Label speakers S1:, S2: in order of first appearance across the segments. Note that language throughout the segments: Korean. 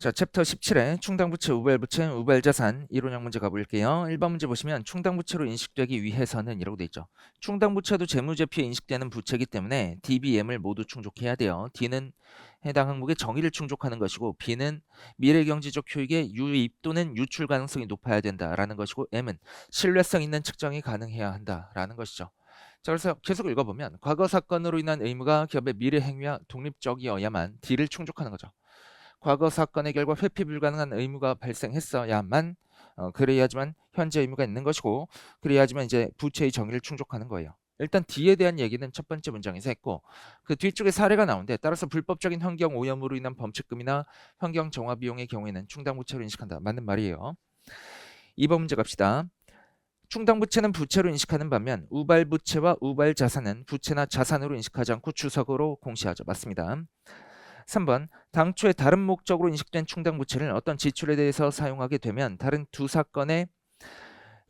S1: 자, 챕터 17에 충당부채, 우발부채, 우발자산 이론형 문제 가볼게요. 1번 문제 보시면 충당부채로 인식되기 위해서는 이라고 돼 있죠. 충당부채도 재무제표에 인식되는 부채이기 때문에 DBM을 모두 충족해야 돼요. D는 해당 항목의 정의를 충족하는 것이고 B는 미래경제적 효익의 유입 또는 유출 가능성이 높아야 된다라는 것이고 M은 신뢰성 있는 측정이 가능해야 한다라는 것이죠. 자, 그래서 계속 읽어보면 과거 사건으로 인한 의무가 기업의 미래 행위와 독립적이어야만 D를 충족하는 거죠. 과거 사건의 결과 회피 불가능한 의무가 발생했어야만 어, 그래야지만 현재 의무가 있는 것이고 그래야지만 이제 부채의 정의를 충족하는 거예요. 일단 D에 대한 얘기는 첫 번째 문장에서 했고 그 뒤쪽에 사례가 나오는데 따라서 불법적인 환경 오염으로 인한 범칙금이나 환경 정화 비용의 경우에는 충당부채로 인식한다. 맞는 말이에요. 2번 문제 갑시다. 충당부채는 부채로 인식하는 반면 우발부채와 우발자산은 부채나 자산으로 인식하지 않고 주석으로 공시하죠. 맞습니다. 3번 당초에 다른 목적으로 인식된 충당 부채를 어떤 지출에 대해서 사용하게 되면 다른 두 사건의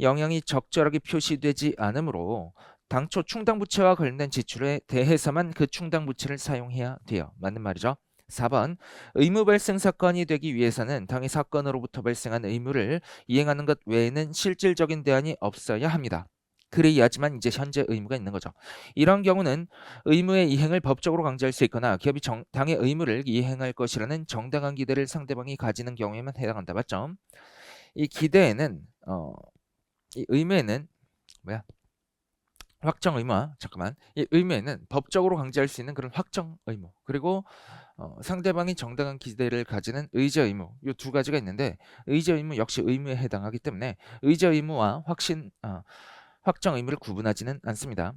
S1: 영향이 적절하게 표시되지 않으므로 당초 충당 부채와 관련된 지출에 대해서만 그 충당 부채를 사용해야 돼요. 맞는 말이죠. 4번 의무 발생 사건이 되기 위해서는 당해 사건으로부터 발생한 의무를 이행하는 것 외에는 실질적인 대안이 없어야 합니다. 그래야지만 이제 현재 의무가 있는 거죠. 이런 경우는 의무의 이행을 법적으로 강제할 수 있거나 기업이 정, 당의 의무를 이행할 것이라는 정당한 기대를 상대방이 가지는 경우에만 해당한다. 맞죠? 이 기대에는 어, 이 의무에는 뭐야? 확정 의무와 잠깐만 이 의무에는 법적으로 강제할 수 있는 그런 확정 의무 그리고 어, 상대방이 정당한 기대를 가지는 의제 의무 이 두 가지가 있는데 의제 의무 역시 의무에 해당하기 때문에 의제 의무와 확신 어, 확정 의무를 구분하지는 않습니다.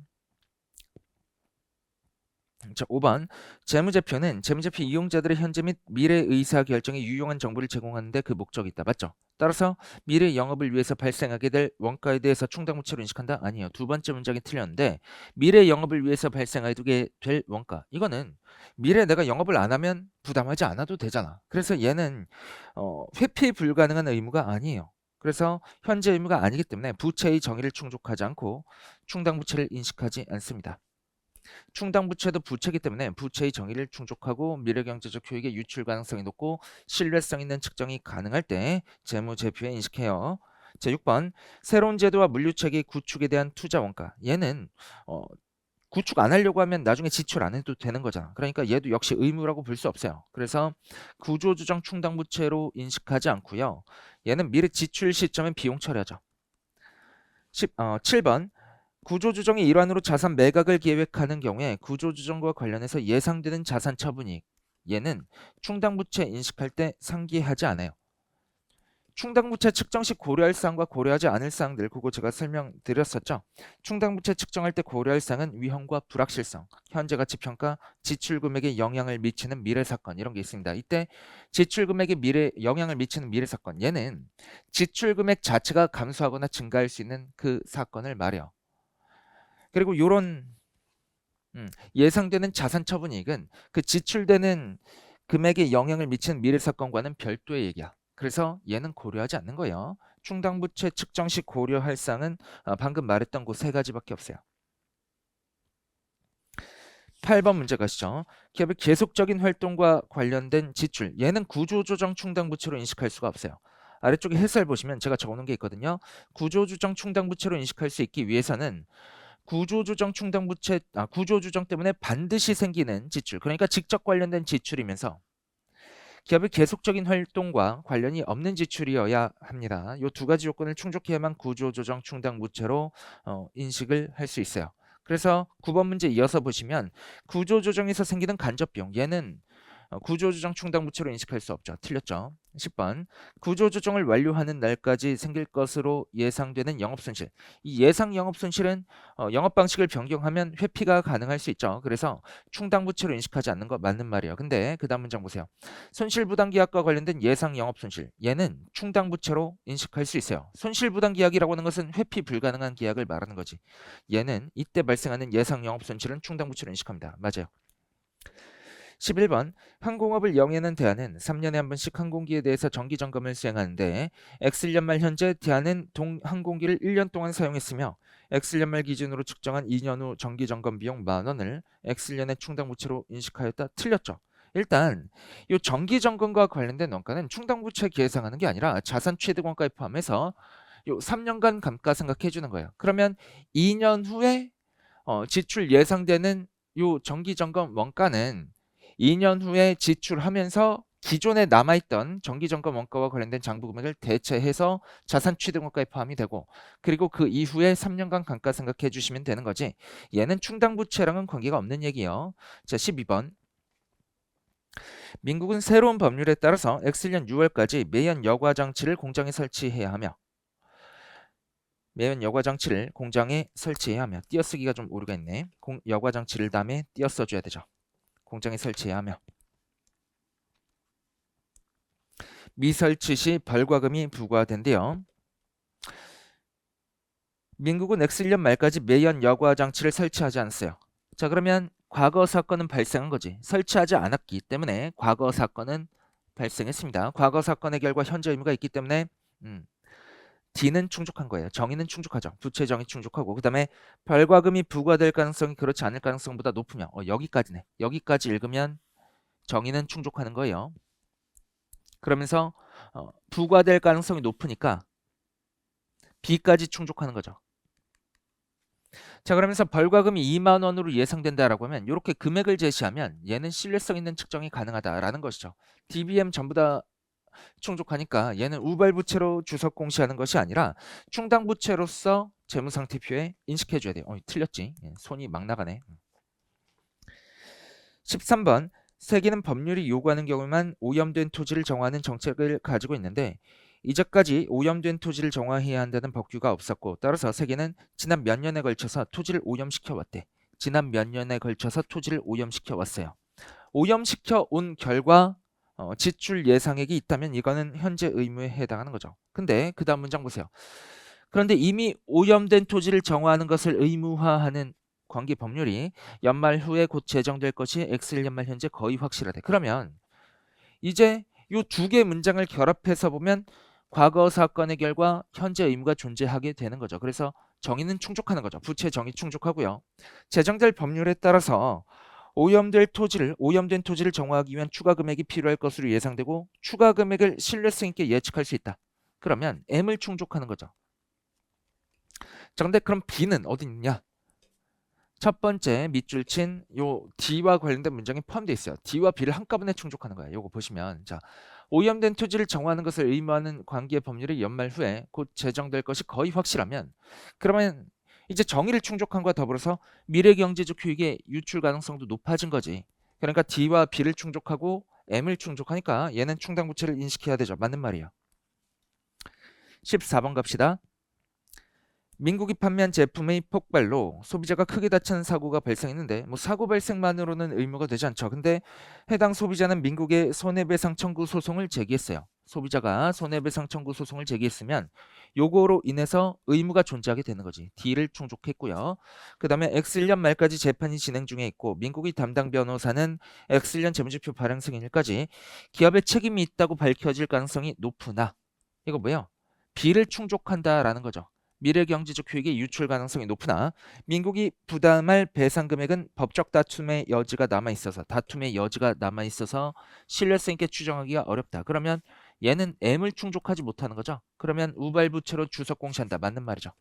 S1: 자, 5번 재무제표는 재무제표 이용자들의 현재 및 미래 의사 결정에 유용한 정보를 제공하는 데 그 목적이 있다. 맞죠? 따라서 미래 영업을 위해서 발생하게 될 원가에 대해서 충당부채로 인식한다? 아니에요. 두 번째 문장이 틀렸는데 미래 영업을 위해서 발생하게 될 원가 이거는 미래 내가 영업을 안 하면 부담하지 않아도 되잖아. 그래서 얘는 어, 회피 불가능한 의무가 아니에요. 그래서 현재 의무가 아니기 때문에 부채의 정의를 충족하지 않고 충당 부채를 인식하지 않습니다. 충당 부채도 부채이기 때문에 부채의 정의를 충족하고 미래 경제적 효익의 유출 가능성이 높고 신뢰성 있는 측정이 가능할 때 재무 제표에 인식해요. 제 6번 새로운 제도와 물류체계 구축에 대한 투자 원가 얘는 어, 구축 안 하려고 하면 나중에 지출 안 해도 되는 거잖아. 그러니까 얘도 역시 의무라고 볼 수 없어요. 그래서 구조조정 충당부채로 인식하지 않고요. 얘는 미래 지출 시점에 비용 처리하죠. 10, 어, 7번 구조조정의 일환으로 자산 매각을 계획하는 경우에 구조조정과 관련해서 예상되는 자산 처분이익 얘는 충당부채 인식할 때 상기하지 않아요. 충당부채 측정 시 고려할 사항과 고려하지 않을 사항들 그거 제가 설명드렸었죠. 충당부채 측정할 때 고려할 사항은 위험과 불확실성, 현재 가치 평가, 지출 금액에 영향을 미치는 미래 사건 이런 게 있습니다. 이때 지출 금액에 미래 영향을 미치는 미래 사건 얘는 지출 금액 자체가 감소하거나 증가할 수 있는 그 사건을 말해요. 그리고 요런 음, 예상되는 자산 처분 이익은 그 지출되는 금액에 영향을 미치는 미래 사건과는 별도의 얘기야. 그래서 얘는 고려하지 않는 거예요. 충당부채 측정 시 고려할 사항은 어, 방금 말했던 그 세 가지밖에 없어요. 8번 문제 가시죠. 기업의 계속적인 활동과 관련된 지출. 얘는 구조조정 충당부채로 인식할 수가 없어요. 아래쪽에 해설 보시면 제가 적어놓은 게 있거든요. 구조조정 충당부채로 인식할 수 있기 위해서는 구조조정 충당부채, 아, 구조조정 때문에 반드시 생기는 지출. 그러니까 직접 관련된 지출이면서 기업의 계속적인 활동과 관련이 없는 지출이어야 합니다. 이 두 가지 요건을 충족해야만 구조조정 충당부채로 어, 인식을 할 수 있어요. 그래서 9번 문제 이어서 보시면 구조조정에서 생기는 간접 비용 얘는 어, 구조조정 충당부채로 인식할 수 없죠. 틀렸죠. 10번 구조조정을 완료하는 날까지 생길 것으로 예상되는 영업손실. 이 예상 영업손실은 어, 영업 방식을 변경하면 회피가 가능할 수 있죠. 그래서 충당부채로 인식하지 않는 거 맞는 말이에요. 근데 그 다음 문장 보세요. 손실부담계약과 관련된 예상 영업손실. 얘는 충당부채로 인식할 수 있어요. 손실부담계약이라고 하는 것은 회피 불가능한 계약을 말하는 거지. 얘는 이때 발생하는 예상 영업손실은 충당부채로 인식합니다. 맞아요 11번 항공업을 영위하는 대안은 3년에 한 번씩 항공기에 대해서 정기 점검을 수행하는데 X년 말 현재 대안은 동 항공기를 1년 동안 사용했으며 X년 말 기준으로 측정한 2년 후 정기 점검 비용 만 원을 X년의 충당 부채로 인식하였다. 틀렸죠. 일단 이 정기 점검과 관련된 원가는 충당 부채 계상하는 게 아니라 자산 취득 원가에 포함해서 요 3년간 감가 생각해 주는 거예요. 그러면 2년 후에 어, 지출 예상되는 요 정기 점검 원가는 2년 후에 지출하면서 기존에 남아있던 정기점검 원가와 관련된 장부 금액을 대체해서 자산 취득 원가에 포함이 되고 그리고 그 이후에 3년간 감가 생각해 주시면 되는 거지. 얘는 충당 부채랑은 관계가 없는 얘기예요. 자 12번. 민국은 새로운 법률에 따라서 X년 6월까지 매연 여과 장치를 공장에 설치해야 하며 매연 여과 장치를 공장에 설치해야 하며 띄어쓰기가 좀 오류가 있네. 공, 여과 장치를 다음에 띄어써 줘야 되죠 공장에 설치해야 하며 미설치 시 벌과금이 부과된대요. 민국은 X1년 말까지 매연 여과 장치를 설치하지 않았어요. 자 그러면 과거 사건은 발생한 거지. 설치하지 않았기 때문에 과거 사건은 발생했습니다. 과거 사건의 결과 현재 의무가 있기 때문에 음, D는 충족한 거예요. 정의는 충족하죠. 부채 정의 충족하고 그 다음에 벌과금이 부과될 가능성이 그렇지 않을 가능성보다 높으면 어, 여기까지네. 여기까지 읽으면 정의는 충족하는 거예요. 그러면서 어, 부과될 가능성이 높으니까 B까지 충족하는 거죠. 자 그러면서 벌과금이 2만 원으로 예상된다라고 하면 이렇게 금액을 제시하면 얘는 신뢰성 있는 측정이 가능하다라는 것이죠. DBM 전부 다 충족하니까 얘는 우발부채로 주석 공시하는 것이 아니라 충당부채로서 재무상태표에 인식해줘야 돼요. 어, 틀렸지. 예, 손이 막 나가네. 13번 세계는 법률이 요구하는 경우만 오염된 토지를 정화하는 정책을 가지고 있는데 이제까지 오염된 토지를 정화해야 한다는 법규가 없었고 따라서 세계는 지난 몇 년에 걸쳐서 토지를 오염시켜 왔대. 지난 몇 년에 걸쳐서 토지를 오염시켜 왔어요. 오염시켜 온 결과 어, 지출 예상액이 있다면 이거는 현재 의무에 해당하는 거죠. 근데 그 다음 문장 보세요. 그런데 이미 오염된 토지를 정화하는 것을 의무화하는 관계 법률이 연말 후에 곧 제정될 것이 X1 연말 현재 거의 확실하대. 그러면 이제 이 두 개 문장을 결합해서 보면 과거 사건의 결과 현재 의무가 존재하게 되는 거죠. 그래서 정의는 충족하는 거죠. 부채 정의 충족하고요. 제정될 법률에 따라서 오염될 토지를 오염된 토지를 정화하기 위한 추가 금액이 필요할 것으로 예상되고 추가 금액을 신뢰성 있게 예측할 수 있다. 그러면 M을 충족하는 거죠. 자, 근데 그럼 B는 어디 있냐? 첫 번째 밑줄 친 요 D와 관련된 문장이 포함되어 있어요. D와 B를 한꺼번에 충족하는 거예요. 요거 보시면 자 오염된 토지를 정화하는 것을 의무하는 관계 법률이 연말 후에 곧 제정될 것이 거의 확실하면 그러면 이제 정의를 충족한 것과 더불어서 미래 경제적 효익의 유출 가능성도 높아진 거지. 그러니까 D와 B를 충족하고 M을 충족하니까 얘는 충당 부채를 인식해야 되죠. 맞는 말이야. 14번 갑시다. 민국이 판매한 제품의 폭발로 소비자가 크게 다치는 사고가 발생했는데 뭐 사고 발생만으로는 의무가 되지 않죠. 근데 해당 소비자는 민국에 손해배상 청구 소송을 제기했어요. 소비자가 손해배상 청구 소송을 제기했으면 요거로 인해서 의무가 존재하게 되는 거지. D를 충족했고요. 그 다음에 X1년 말까지 재판이 진행 중에 있고 민국의 담당 변호사는 X1년 재무제표 발행 승인일까지 기업의 책임이 있다고 밝혀질 가능성이 높으나 이거 뭐예요? B를 충족한다라는 거죠. 미래 경제적 효익의 유출 가능성이 높으나 민국이 부담할 배상 금액은 법적 다툼의 여지가 남아 있어서 다툼의 여지가 남아 있어서 신뢰성 있게 추정하기가 어렵다. 그러면 얘는 M을 충족하지 못하는 거죠. 그러면 우발부채로 주석 공시한다. 맞는 말이죠.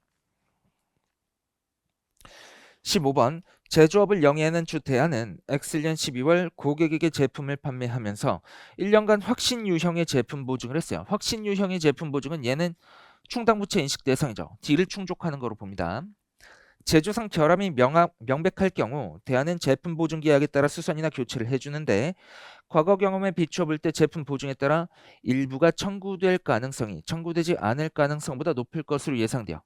S1: 15번 제조업을 영위하는 주태하는 X년 12월 고객에게 제품을 판매하면서 1년간 확신 유형의 제품 보증을 했어요. 확신 유형의 제품 보증은 얘는 충당부채 인식 대상이죠. D를 충족하는 거로 봅니다. 제조상 결함이 명확, 명백할 경우 대안은 제품 보증 계약에 따라 수선이나 교체를 해주는데 과거 경험에 비추어 볼 때 제품 보증에 따라 일부가 청구될 가능성이 청구되지 않을 가능성보다 높을 것으로 예상돼요.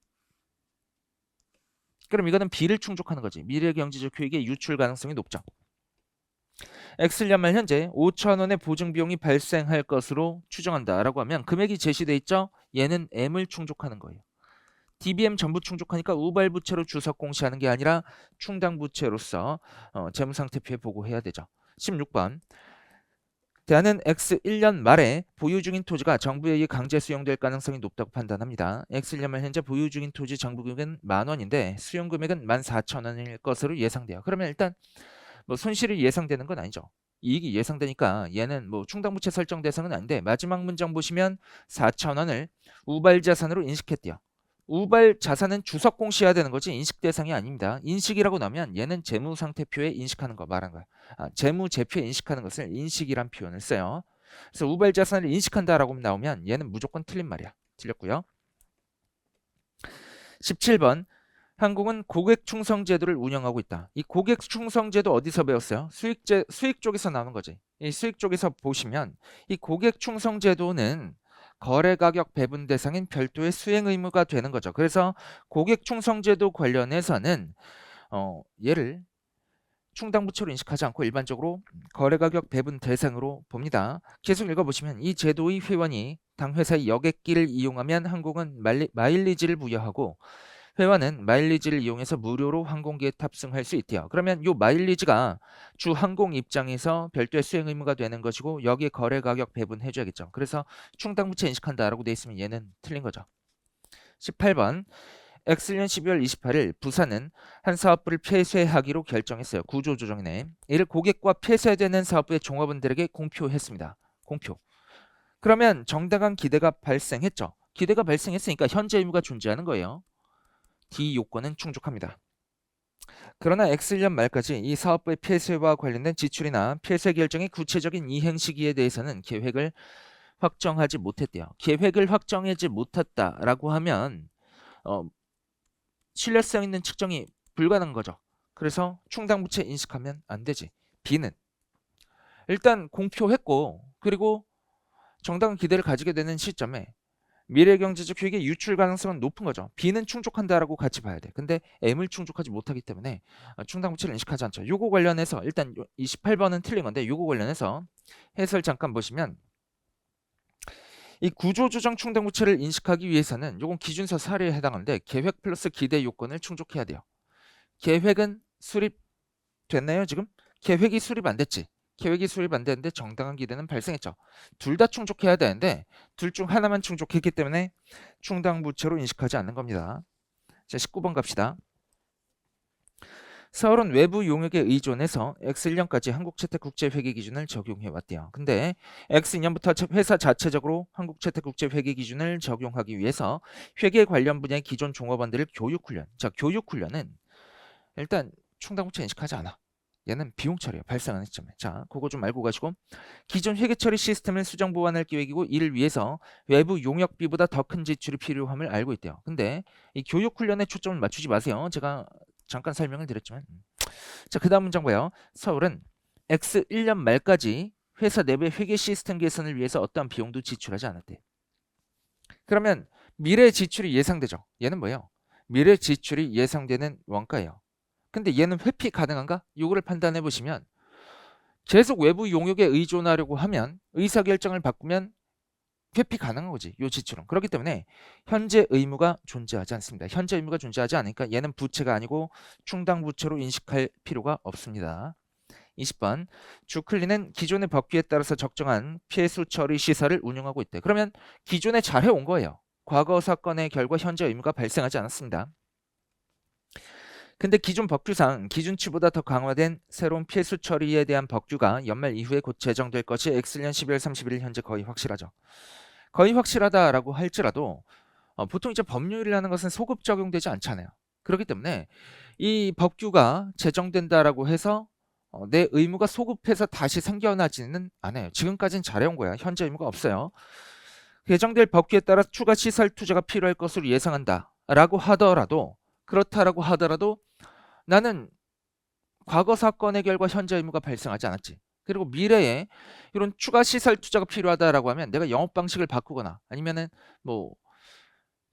S1: 그럼 이거는 B를 충족하는 거지. 미래 경제적 효익의 유출 가능성이 높죠. X년 말 현재 5천 원의 보증 비용이 발생할 것으로 추정한다라고 하면 금액이 제시돼 있죠. 얘는 M을 충족하는 거예요. DBM 전부 충족하니까 우발 부채로 주석 공시하는 게 아니라 충당 부채로서 어, 재무 상태표에 보고해야 되죠. 16번 대안은 X1년 말에 보유 중인 토지가 정부에 의해 강제 수용될 가능성이 높다고 판단합니다. X1년 말 현재 보유 중인 토지 정부금액은 만 원인데 수용 금액은 만 사천 원일 것으로 예상돼요. 그러면 일단 뭐 손실이 예상되는 건 아니죠. 이익이 예상되니까 얘는 뭐 충당부채 설정 대상은 아닌데 마지막 문장 보시면 4천 원을 우발 자산으로 인식했대요. 우발 자산은 주석 공시해야 되는 거지 인식 대상이 아닙니다. 인식이라고 나면 얘는 재무 상태표에 인식하는 거 말한 거야. 아, 재무 제표에 인식하는 것을 인식이란 표현을 써요. 그래서 우발 자산을 인식한다라고 나오면 얘는 무조건 틀린 말이야. 틀렸고요. 17번 한국은 고객 충성 제도를 운영하고 있다. 이 고객 충성 제도 어디서 배웠어요? 수익 제 수익 쪽에서 나오는 거지. 이 수익 쪽에서 보시면 이 고객 충성 제도는 거래 가격 배분 대상인 별도의 수행 의무가 되는 거죠. 그래서 고객 충성 제도 관련해서는 어, 얘를 충당부채로 인식하지 않고 일반적으로 거래 가격 배분 대상으로 봅니다. 계속 읽어보시면 이 제도의 회원이 당 회사의 여객기를 이용하면 항공은 마일리, 마일리지를 부여하고 회원은 마일리지를 이용해서 무료로 항공기에 탑승할 수 있대요. 그러면 요 마일리지가 주 항공 입장에서 별도의 수행 의무가 되는 것이고 여기에 거래 가격 배분해 줘야겠죠. 그래서 충당 부채 인식한다라고 돼 있으면 얘는 틀린 거죠. 18번 X년 12월 28일 부산은 한 사업부를 폐쇄하기로 결정했어요. 구조조정이네. 이를 고객과 폐쇄되는 사업부의 종업원들에게 공표했습니다. 공표. 그러면 정당한 기대가 발생했죠. 기대가 발생했으니까 현재 의무가 존재하는 거예요. D 요건은 충족합니다. 그러나 X년 말까지 이 사업부의 폐쇄와 관련된 지출이나 폐쇄 결정의 구체적인 이행 시기에 대해서는 계획을 확정하지 못했대요. 계획을 확정하지 못했다라고 하면 어, 신뢰성 있는 측정이 불가능한 거죠. 그래서 충당부채 인식하면 안 되지. B는 일단 공표했고 그리고 정당한 기대를 가지게 되는 시점에 미래 경제적 효익의 유출 가능성은 높은 거죠. B는 충족한다라고 같이 봐야 돼. 근데 M을 충족하지 못하기 때문에 어, 충당부채를 인식하지 않죠. 요거 관련해서 일단 28번은 틀린 건데 요거 관련해서 해설 잠깐 보시면 이 구조조정 충당부채를 인식하기 위해서는 요건 기준서 사례에 해당하는데 계획 플러스 기대 요건을 충족해야 돼요. 계획은 수립 됐나요 지금? 계획이 수립 안 됐지. 계획이 수립 안 되는데 정당한 기대는 발생했죠. 둘 다 충족해야 되는데 둘 중 하나만 충족했기 때문에 충당부채로 인식하지 않는 겁니다. 자 19번 갑시다. 서울은 외부 용역에 의존해서 X1년까지 한국채택국제회계 기준을 적용해 왔대요. 근데 X2년부터 회사 자체적으로 한국채택국제회계 기준을 적용하기 위해서 회계 관련 분야의 기존 종업원들을 교육훈련. 자, 교육훈련은 일단 충당부채 인식하지 않아. 얘는 비용 처리야 발생하는 시점에. 자 그거 좀 알고 가시고. 기존 회계 처리 시스템을 수정 보완할 계획이고 이를 위해서 외부 용역비보다 더 큰 지출이 필요함을 알고 있대요. 근데 이 교육 훈련에 초점을 맞추지 마세요. 제가 잠깐 설명을 드렸지만. 자 그 다음 문장 봐요. 서울은 X 1년 말까지 회사 내부의 회계 시스템 개선을 위해서 어떠한 비용도 지출하지 않았대. 그러면 미래 지출이 예상되죠? 얘는 뭐예요? 미래 지출이 예상되는 원가예요 근데 얘는 회피 가능한가? 요거를 판단해 보시면 계속 외부 용역에 의존하려고 하면 의사결정을 바꾸면 회피 가능한 거지. 요 지출은. 그렇기 때문에 현재 의무가 존재하지 않습니다. 현재 의무가 존재하지 않으니까 얘는 부채가 아니고 충당 부채로 인식할 필요가 없습니다. 20번 주클리는 기존의 법규에 따라서 적정한 피해수 처리 시설을 운영하고 있대. 그러면 기존에 잘해온 거예요. 과거 사건의 결과 현재 의무가 발생하지 않았습니다. 근데 기존 법규상 기준치보다 더 강화된 새로운 필수 처리에 대한 법규가 연말 이후에 곧 제정될 것이 X년 12월 31일 현재 거의 확실하죠. 거의 확실하다라고 할지라도 어, 보통 이제 법률이라는 것은 소급 적용되지 않잖아요. 그렇기 때문에 이 법규가 제정된다라고 해서 어, 내 의무가 소급해서 다시 생겨나지는 않아요. 지금까지는 잘해온 거야. 현재 의무가 없어요. 개정될 법규에 따라 추가 시설 투자가 필요할 것으로 예상한다. 라고 하더라도 그렇다라고 하더라도 나는 과거 사건의 결과 현재 의무가 발생하지 않았지. 그리고 미래에 이런 추가 시설 투자가 필요하다라고 하면 내가 영업 방식을 바꾸거나 아니면은 뭐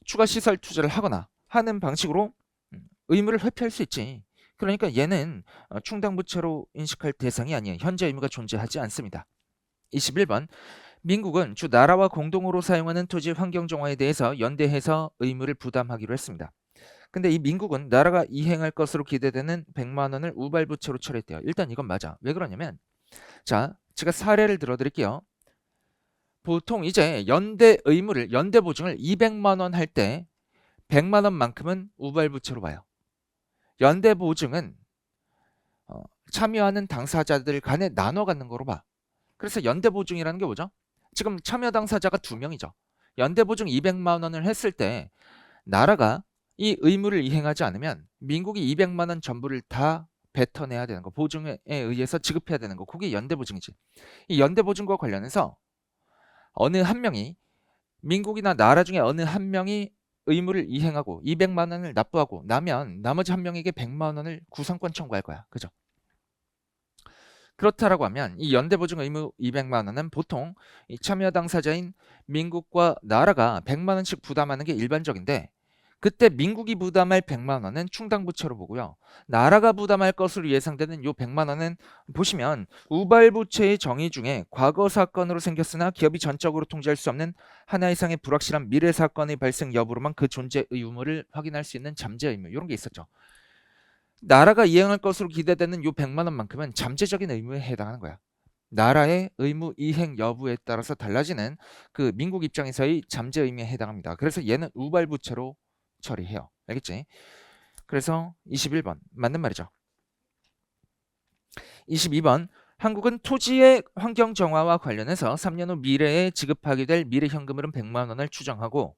S1: 추가 시설 투자를 하거나 하는 방식으로 음, 의무를 회피할 수 있지. 그러니까 얘는 어, 충당부채로 인식할 대상이 아니에요. 현재 의무가 존재하지 않습니다. 21번 민국은 주 나라와 공동으로 사용하는 토지 환경 정화에 대해서 연대해서 의무를 부담하기로 했습니다. 근데 이 민국은 나라가 이행할 것으로 기대되는 100만 원을 우발부채로 처리했대요. 일단 이건 맞아. 왜 그러냐면 자, 제가 사례를 들어 드릴게요. 보통 이제 연대 의무를 연대 보증을 200만 원 할 때 100만 원만큼은 우발부채로 봐요. 연대 보증은 어, 참여하는 당사자들 간에 나눠 갖는 거로 봐. 그래서 연대 보증이라는 게 뭐죠? 지금 참여 당사자가 두 명이죠. 연대 보증 200만 원을 했을 때 나라가 이 의무를 이행하지 않으면 민국이 200만 원 전부를 다 뱉어내야 되는 거, 보증에 의해서 지급해야 되는 거, 그게 연대 보증이지. 이 연대 보증과 관련해서 어느 한 명이 민국이나 나라 중에 어느 한 명이 의무를 이행하고 200만 원을 납부하고 나면 나머지 한 명에게 100만 원을 구상권 청구할 거야. 그죠? 그렇다라고 하면 이 연대 보증 의무 200만 원은 보통 이 참여 당사자인 민국과 나라가 100만 원씩 부담하는 게 일반적인데 그때 민국이 부담할 100만 원은 충당 부채로 보고요. 나라가 부담할 것으로 예상되는 요 100만 원은 보시면 우발 부채의 정의 중에 과거 사건으로 생겼으나 기업이 전적으로 통제할 수 없는 하나 이상의 불확실한 미래 사건의 발생 여부로만 그 존재 의무를 확인할 수 있는 잠재 의무 이런 게 있었죠. 나라가 이행할 것으로 기대되는 요 100만 원만큼은 잠재적인 의무에 해당하는 거야. 나라의 의무 이행 여부에 따라서 달라지는 그 민국 입장에서의 잠재 의무에 해당합니다. 그래서 얘는 우발 부채로 처리해요. 알겠지? 그래서 21번 맞는 말이죠. 22번 한국은 토지의 환경 정화와 관련해서 3년 후 미래에 지급하게 될 미래 현금흐름 100만 원을 추정하고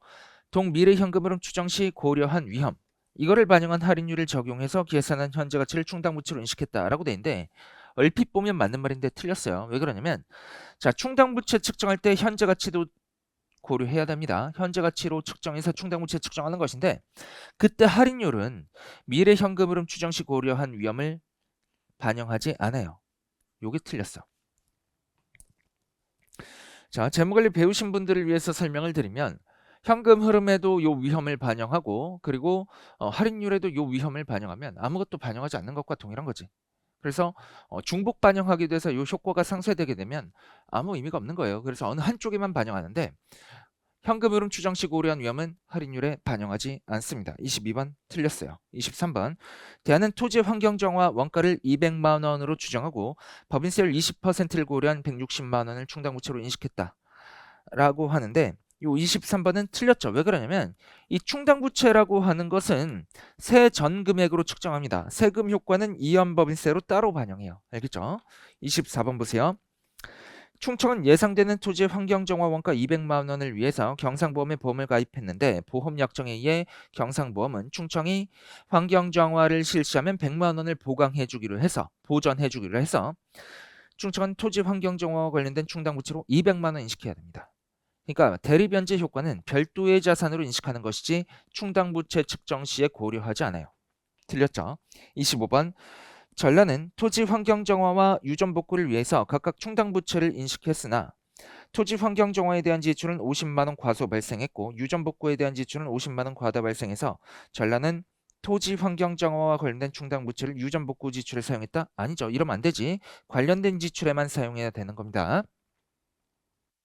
S1: 동 미래 현금흐름 추정 시 고려한 위험 이거를 반영한 할인율을 적용해서 계산한 현재 가치를 충당 부채로 인식했다라고 돼 있는데 얼핏 보면 맞는 말인데 틀렸어요. 왜 그러냐면 자 충당 부채 측정할 때 현재 가치도 고려해야 됩니다. 현재 가치로 측정해서 충당부채 측정하는 것인데 그때 할인율은 미래 현금 흐름 추정 시 고려한 위험을 반영하지 않아요. 요게 틀렸어. 자, 재무관리 배우신 분들을 위해서 설명을 드리면 현금 흐름에도 요 위험을 반영하고 그리고 어, 할인율에도 요 위험을 반영하면 아무것도 반영하지 않는 것과 동일한 거지. 그래서 어, 중복 반영하게 돼서 요 효과가 상쇄되게 되면 아무 의미가 없는 거예요. 그래서 어느 한쪽에만 반영하는데 현금 흐름 추정 시 고려한 위험은 할인율에 반영하지 않습니다. 22번 틀렸어요. 23번 대안은 토지 환경 정화 원가를 200만 원으로 추정하고 법인세율 20%를 고려한 160만 원을 충당부채로 인식했다. 라고 하는데 요 23번은 틀렸죠. 왜 그러냐면 이 충당부채라고 하는 것은 세전 금액으로 측정합니다. 세금 효과는 이연법인세로 따로 반영해요. 알겠죠? 24번 보세요. 충청은 예상되는 토지 환경정화 원가 200만 원을 위해서 경상보험에 보험을 가입했는데 보험 약정에 의해 경상보험은 충청이 환경정화를 실시하면 100만 원을 보강해 주기로 해서 보전해 주기로 해서 충청은 토지 환경정화와 관련된 충당부채로 200만 원 인식해야 됩니다. 그러니까 대리변제 효과는 별도의 자산으로 인식하는 것이지 충당부채 측정 시에 고려하지 않아요. 틀렸죠? 25번 전라는 토지 환경 정화와 유전 복구를 위해서 각각 충당부채를 인식했으나 토지 환경 정화에 대한 지출은 50만 원 과소 발생했고 유전 복구에 대한 지출은 50만 원 과다 발생해서 전라는 토지 환경 정화와 관련된 충당 부채를 유전 복구 지출에 사용했다? 아니죠. 이러면 안 되지. 관련된 지출에만 사용해야 되는 겁니다.